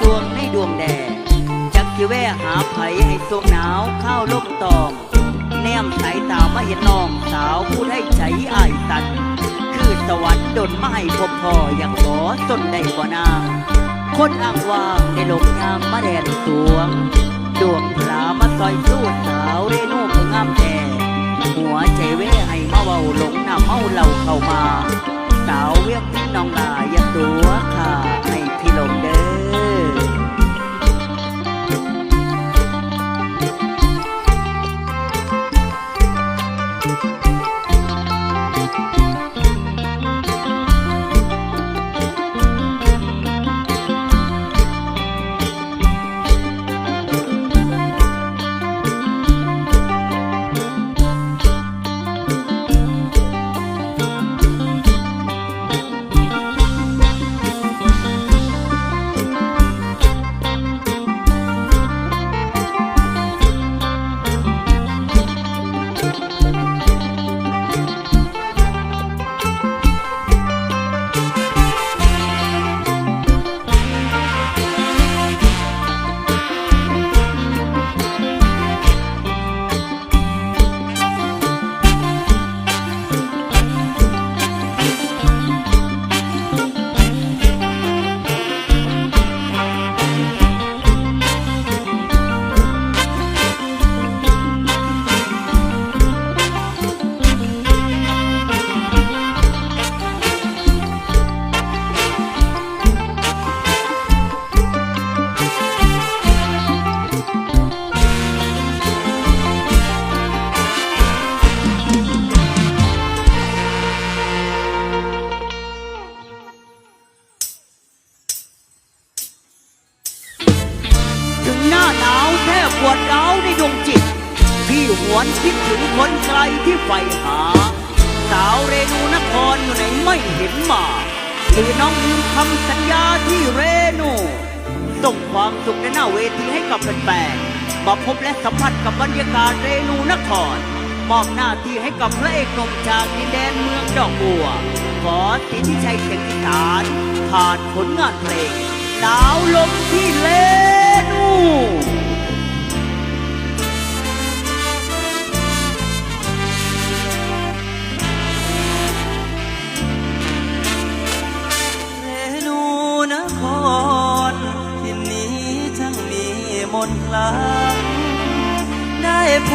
สวงในดวงแดดจักสิแวะหาไผให้สวงหนาวข้าวลมตอมแนมสายตามาเห็นน้องสาวผู้ได้ใจอายตันคือสวรรค์ดนมาให้พบพออย่างขอสนได้บ่นาคนอ้างว่างในหลงยามมาแดนสวง ดวงพลามาซอยสู้สาวเรนูผู้งามแท้หัวใจเว้ให้มาเว้าหลงน้ำเมาเหล่าเข้ามา สาวเวียงพี่น้องลาอย่าตัวค่ะให้พี่ลงเด้อ วดร้าวในดวงจิต พี่หวนคิดถึงคนไกลที่ใฝ่หา สาวเรนูนครอยู่ไหนไม่เห็นมาหรือน้องลืมคำสัญญาที่เรนูส่งความสุขในหน้าเวทีให้กับแฟนๆมาพบและสัมผัสกับบรรยากาศเรนูนครมอบหน้าที่ให้กับพระเอกหนุ่มจากดินแดนเมืองดอกบัวขอสินชัยเสียงอีสานผ่านผลงานเพลงหนาวลมที่เลนู นคลังได้พ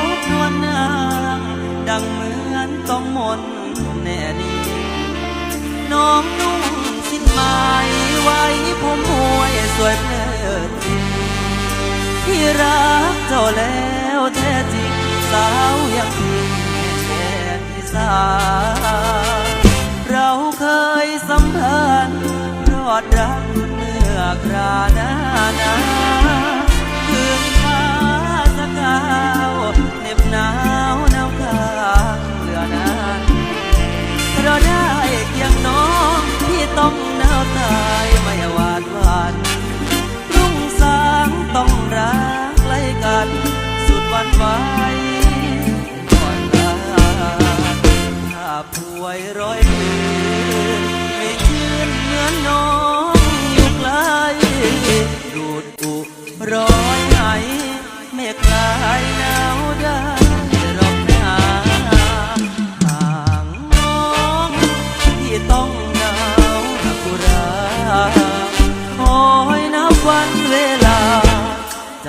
บนวลนาง ดังเหมือนต้องมนต์แน่นีน้องนุ่งสิ้นไม้ไว้ผมมวยสวยเพลิดเพลินที่รักเจ้าแล้วแท้จริงสาวยังพิงแห่ที่สาเราเคยสัมพันธ์รอดรักเมื่อคราหน้านา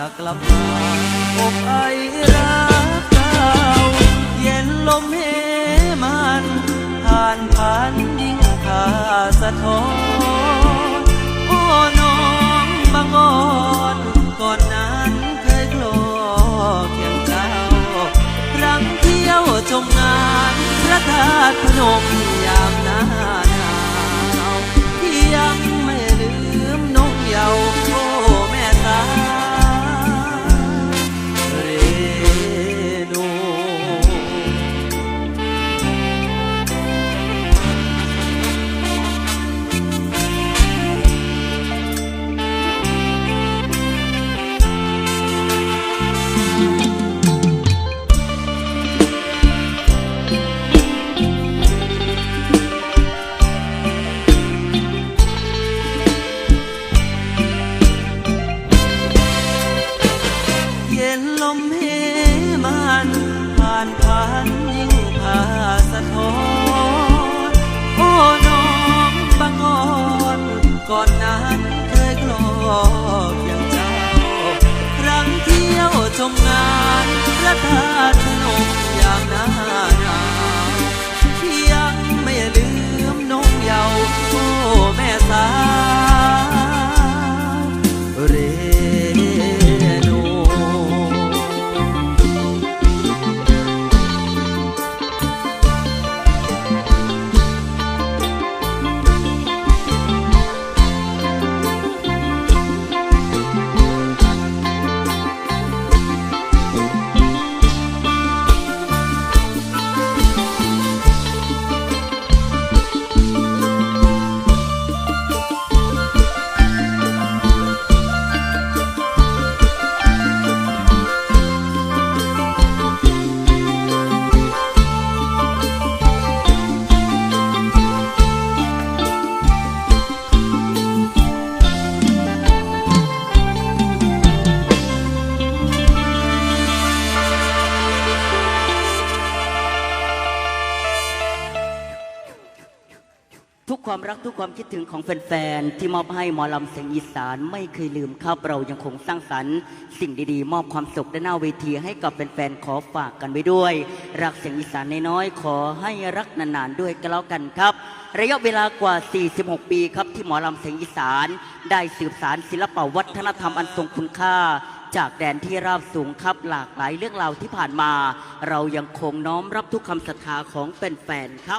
จะกลับมาอกไอรักเก่าเย็นลมเหมันผ่านพันยิ่งค่าสะท้อนโอ้น้องบางอ่อนก่อนนั้นเคยโกลเคียงเจ้ารังเที่ยวชมงานพระธาตุพนม ความรักทุกความคิดถึงของแฟนๆ ที่มอบให้หมอลำเสียงอีสานไม่เคยลืมครับเรายังคงสร้างสรรค์ สิ่งดีๆ มอบความสุขด้านหน้าเวทีให้กับแฟนๆ ขอฝากกันไว้ด้วย รักเสียงอีสานน้อยๆ ขอให้รักนานๆ ด้วยก็แล้วกันครับ ระยะเวลากว่า 46 ปีครับที่หมอลำเสียงอีสาน ได้สืบสารศิลปวัฒนธรรมอันทรงคุณค่าจากแดนที่ราบสูงครับหลากหลายเรื่องราวที่ผ่านมา เรายังคงน้อมรับทุกคำศรัทธาของแฟนๆ ครับ